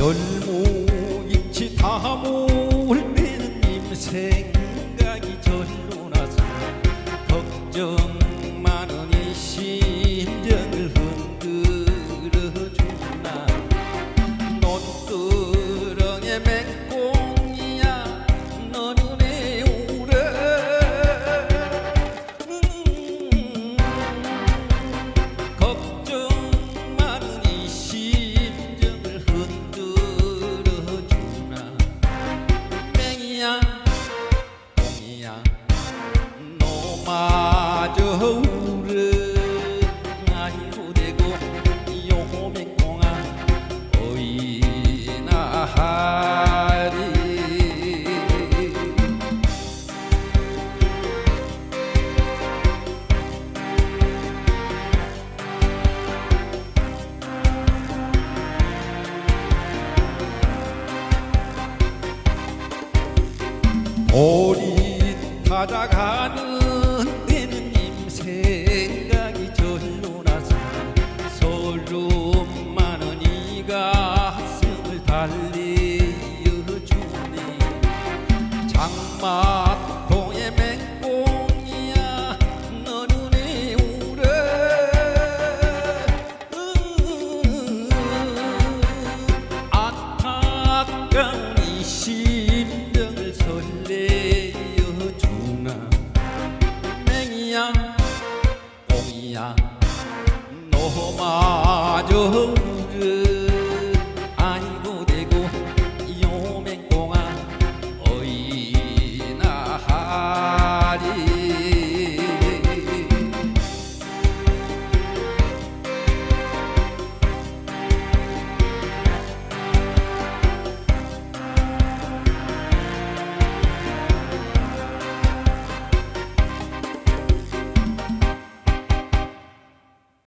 열무김치 다물 때는 님 생각이 절로 나서 걱정 너마저 울어 아이고 되고 요맹꽁아 어이나 하리 돌이 찾아가는 장마동의 맹꽁이야 너는 왜 울어 음, 안타까운 이 심정을 설레어 주나. 맹이야 꽁이야 너마저